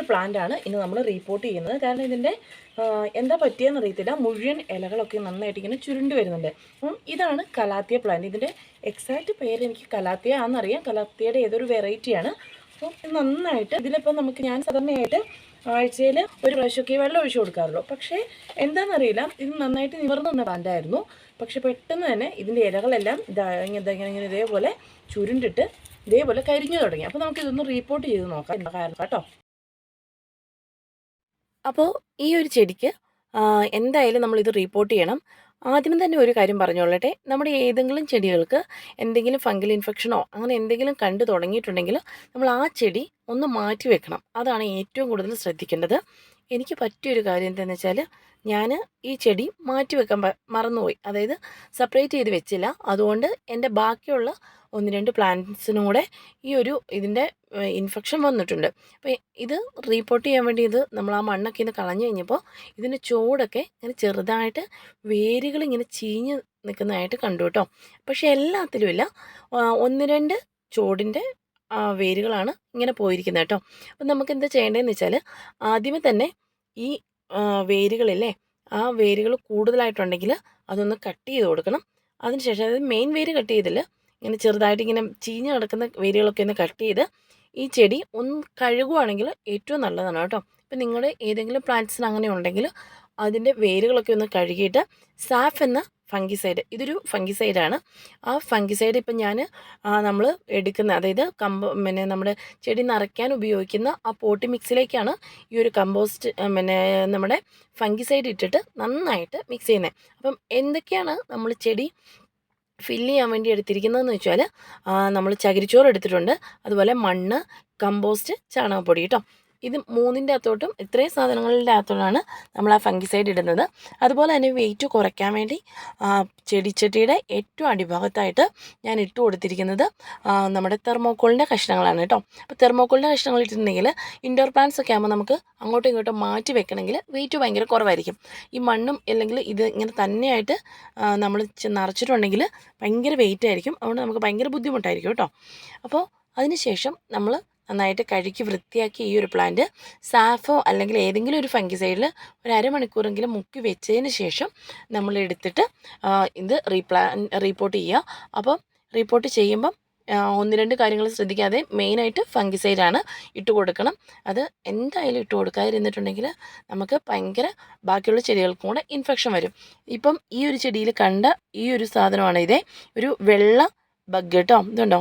ഒരു പ്ലാന്റാണ് ഇന്ന് നമ്മൾ റീപ്പോർട്ട് ചെയ്യുന്നത്. കാരണം ഇതിന്റെ എന്താ പറ്റിയെന്ന് അറിയത്തില്ല. മുഴുവൻ ഇലകളൊക്കെ നന്നായിട്ട് ഇങ്ങനെ ചുരുണ്ട് വരുന്നുണ്ട്. ഇതാണ് കലാത്തിയ പ്ലാന്റ് ഇതിന്റെ എക്സാക്റ്റ് പേര് എനിക്ക് കലാത്തിയ ആണെന്നറിയാം. കലാത്തിയയുടെ ഏതൊരു വെറൈറ്റിയാണ് അപ്പം നന്നായിട്ട് ഇതിലിപ്പോൾ നമുക്ക് ഞാൻ സാധാരണയായിട്ട് ആഴ്ചയിൽ ഒരു പ്രാവശ്യമൊക്കെ വെള്ളം ഒഴിച്ചു കൊടുക്കാറുള്ളൂ. പക്ഷേ എന്താണെന്നറിയില്ല. ഇത് നന്നായിട്ട് നിവർന്നു നിന്ന പ്ലാന്റായിരുന്നു പക്ഷെ പെട്ടെന്ന് തന്നെ ഇതിന്റെ ഇലകളെല്ലാം ഇങ്ങനെ ഇങ്ങനെ ഇതേപോലെ ചുരുണ്ടിട്ട് ഇതേപോലെ കരിഞ്ഞു തുടങ്ങി. അപ്പോൾ നമുക്ക് ഇതൊന്ന് റിപ്പോർട്ട് ചെയ്ത് നോക്കാം. കാരണം കേട്ടോ. അപ്പോൾ ഈ ഒരു ചെടിക്ക് എന്തായാലും നമ്മളിത് റിപ്പോർട്ട് ചെയ്യണം. ആദ്യം തന്നെ ഒരു കാര്യം പറഞ്ഞോളട്ടെ. നമ്മുടെ ഏതെങ്കിലും ചെടികൾക്ക് എന്തെങ്കിലും ഫംഗൽ ഇൻഫെക്ഷനോ അങ്ങനെ എന്തെങ്കിലും കണ്ടു തുടങ്ങിയിട്ടുണ്ടെങ്കിൽ നമ്മൾ ആ ചെടി ഒന്ന് മാറ്റി വെക്കണം. അതാണ് ഏറ്റവും കൂടുതൽ ശ്രദ്ധിക്കേണ്ടത്. എനിക്ക് പറ്റിയൊരു കാര്യം എന്താണെന്ന് വെച്ചാൽ ഞാൻ ഈ ചെടി മാറ്റി വെക്കാൻ മറന്നുപോയി. അതായത് സെപ്പറേറ്റ് ചെയ്ത് വെച്ചില്ല. അതുകൊണ്ട് എന്റെ ബാക്കിയുള്ള ഒന്ന് രണ്ട് പ്ലാന്റ്സിനും കൂടെ ഈ ഒരു ഇതിന്റെ ഇൻഫെക്ഷൻ വന്നിട്ടുണ്ട്. അപ്പോൾ ഇത് റീപ്പോർട്ട് ചെയ്യാൻ വേണ്ടി ഇത് നമ്മൾ ആ മണ്ണൊക്കെ ഇന്ന് കളഞ്ഞു കഴിഞ്ഞപ്പോൾ ഇതിന്റെ ചുവടൊക്കെ ഇങ്ങനെ ചെറുതായിട്ട് വേരുകൾ ഇങ്ങനെ ചീഞ്ഞ് നിൽക്കുന്നതായിട്ട് കണ്ടു കേട്ടോ. പക്ഷേ എല്ലാത്തിലും ഇല്ല ഒന്ന് രണ്ട് ചുവടിന്റെ വേരുകളാണ് ഇങ്ങനെ പോയിരിക്കുന്നത് കേട്ടോ. അപ്പം നമുക്ക് എന്താ ചെയ്യേണ്ടതെന്ന് വെച്ചാൽ ആദ്യമേ തന്നെ ഈ വേരുകളില്ലേ ആ വേരുകൾ കൂടുതലായിട്ടുണ്ടെങ്കിൽ അതൊന്ന് കട്ട് ചെയ്ത് കൊടുക്കണം. അതിനുശേഷം അതായത് മെയിൻ വേര് കട്ട് ചെയ്തില്ല ഇങ്ങനെ ചെറുതായിട്ട് ഇങ്ങനെ ചീഞ്ഞ് കിടക്കുന്ന വേരുകളൊക്കെ ഒന്ന് കട്ട് ചെയ്ത് ഈ ചെടി ഒന്ന് കഴുകുവാണെങ്കിൽ ഏറ്റവും നല്ലതാണ് കേട്ടോ. ഇപ്പം നിങ്ങളുടെ ഏതെങ്കിലും പ്ലാന്റ്സിന് അങ്ങനെ ഉണ്ടെങ്കിൽ അതിന്റെ വേരുകളൊക്കെ ഒന്ന് കഴുകിയിട്ട് സാഫ് എന്ന ഫംഗിസൈഡ്. ഇതൊരു ഫംഗിസൈഡാണ്. ആ ഫംഗിസൈഡ് ഇപ്പം ഞാൻ നമ്മൾ എടുക്കുന്ന അതായത് കമ്പ പിന്നെ നമ്മുടെ ചെടി നിറയ്ക്കാൻ ഉപയോഗിക്കുന്ന ആ പോട്ടി മിക്സിലേക്കാണ് ഈ ഒരു കമ്പോസ്റ്റ് പിന്നെ നമ്മുടെ ഫംഗിസൈഡ് ഇട്ടിട്ട് നന്നായിട്ട് മിക്സ് ചെയ്യുന്നത്. അപ്പം എന്തൊക്കെയാണ് നമ്മൾ ചെടി ഫില്ല് ചെയ്യാൻ വേണ്ടി എടുത്തിരിക്കുന്നതെന്ന് വെച്ചാൽ നമ്മൾ ചകിരിച്ചോറ് എടുത്തിട്ടുണ്ട്. അതുപോലെ മണ്ണ് കമ്പോസ്റ്റ് ചാണകപ്പൊടി കേട്ടോ. ഇത് മൂന്നിന്റെ അകത്തോട്ടും ഇത്രയും സാധനങ്ങളുടെ അകത്തോട്ടാണ് നമ്മൾ ആ ഫംഗിസൈഡ് ഇടുന്നത്. അതുപോലെ തന്നെ വെയിറ്റ് കുറയ്ക്കാൻ വേണ്ടി ചെടിച്ചട്ടിയുടെ ഏറ്റവും അടിഭാഗത്തായിട്ട് ഞാൻ ഇട്ട് കൊടുത്തിരിക്കുന്നത് നമ്മുടെ തെർമോക്കോളിന്റെ കഷ്ണങ്ങളാണ് കേട്ടോ. അപ്പോൾ തെർമോക്കോളിന്റെ കഷ്ണങ്ങൾ ഇട്ടിട്ടുണ്ടെങ്കിൽ ഇൻഡോർ പ്ലാന്റ്സ് ഒക്കെ ആകുമ്പോൾ നമുക്ക് അങ്ങോട്ടും ഇങ്ങോട്ടും മാറ്റി വെക്കണമെങ്കിൽ വെയിറ്റ് ഭയങ്കര കുറവായിരിക്കും. ഈ മണ്ണും അല്ലെങ്കിൽ ഇത് ഇങ്ങനെ തന്നെയായിട്ട് നമ്മൾ നിറച്ചിട്ടുണ്ടെങ്കിൽ ഭയങ്കര വെയിറ്റ് ആയിരിക്കും. അതുകൊണ്ട് നമുക്ക് ഭയങ്കര ബുദ്ധിമുട്ടായിരിക്കും കേട്ടോ. അപ്പോൾ അതിനുശേഷം നമ്മൾ നന്നായിട്ട് കഴുകി വൃത്തിയാക്കി ഈ ഒരു പ്ലാന്റ് സാഫോ അല്ലെങ്കിൽ ഏതെങ്കിലും ഒരു ഫംഗിസൈഡിൽ ഒരു അരമണിക്കൂറെങ്കിലും മുക്കി വെച്ചതിന് ശേഷം നമ്മൾ എടുത്തിട്ട് ഇത് റീപ്ലാൻ റീപ്പോർട്ട് ചെയ്യുക. അപ്പോൾ റീപ്പോർട്ട് ചെയ്യുമ്പം ഒന്ന് രണ്ട് കാര്യങ്ങൾ ശ്രദ്ധിക്കാതെ മെയിനായിട്ട് ഫംഗിസൈഡാണ് ഇട്ട് കൊടുക്കണം. അത് എന്തായാലും ഇട്ട് കൊടുക്കാതിരുന്നിട്ടുണ്ടെങ്കിൽ നമുക്ക് ഭയങ്കര ബാക്കിയുള്ള ചെടികൾക്കും കൂടെ ഇൻഫെക്ഷൻ വരും. ഇപ്പം ഈ ഒരു ചെടിയിൽ കണ്ട ഈ ഒരു സാധനമാണ് ഇതേ ഒരു വെള്ള ബഗ് കേട്ടോ. ഇതുണ്ടോ?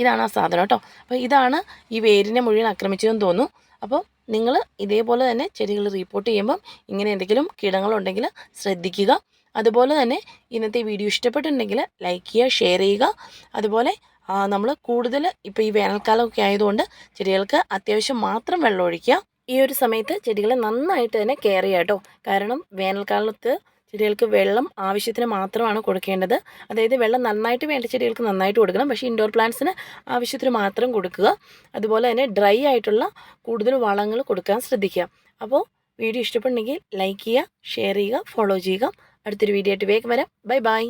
ഇതാണ് ആ സാധനം കേട്ടോ. അപ്പോൾ ഇതാണ് ഈ വേരിനെ മുഴുവൻ ആക്രമിച്ചതെന്ന് തോന്നുന്നു. അപ്പോൾ നിങ്ങൾ ഇതേപോലെ തന്നെ ചെടികൾ റിപ്പോർട്ട് ചെയ്യുമ്പം ഇങ്ങനെ എന്തെങ്കിലും കീടങ്ങളുണ്ടെങ്കിൽ ശ്രദ്ധിക്കുക. അതുപോലെ തന്നെ ഇന്നത്തെ വീഡിയോ ഇഷ്ടപ്പെട്ടിട്ടുണ്ടെങ്കിൽ ലൈക്ക് ചെയ്യുക ഷെയർ ചെയ്യുക. അതുപോലെ നമ്മൾ കൂടുതൽ ഇപ്പോൾ ഈ വേനൽക്കാലമൊക്കെ ആയതുകൊണ്ട് ചെടികൾക്ക് അത്യാവശ്യം മാത്രം വെള്ളം ഒഴിക്കുക. ഈ ഒരു സമയത്ത് ചെടികളെ നന്നായിട്ട് തന്നെ കെയർ ചെയ്യാം കേട്ടോ. കാരണം വേനൽക്കാലത്ത് ചെടികൾക്ക് വെള്ളം ആവശ്യത്തിന് മാത്രമാണ് കൊടുക്കേണ്ടത്. അതായത് വെള്ളം നന്നായിട്ട് വേണ്ട ചെടികൾക്ക് നന്നായിട്ട് കൊടുക്കണം. പക്ഷേ ഇൻഡോർ പ്ലാന്റ്സിന് ആവശ്യത്തിന് മാത്രം കൊടുക്കുക. അതുപോലെ തന്നെ ഡ്രൈ ആയിട്ടുള്ള കൂടുതൽ വളങ്ങൾ കൊടുക്കാൻ ശ്രദ്ധിക്കുക. അപ്പോൾ വീഡിയോ ഇഷ്ടപ്പെടുന്നെങ്കിൽ ലൈക്ക് ചെയ്യുക ഷെയർ ചെയ്യുക ഫോളോ ചെയ്യുക. അടുത്തൊരു വീഡിയോ ആയിട്ട് വേഗം വരാം. Bye bye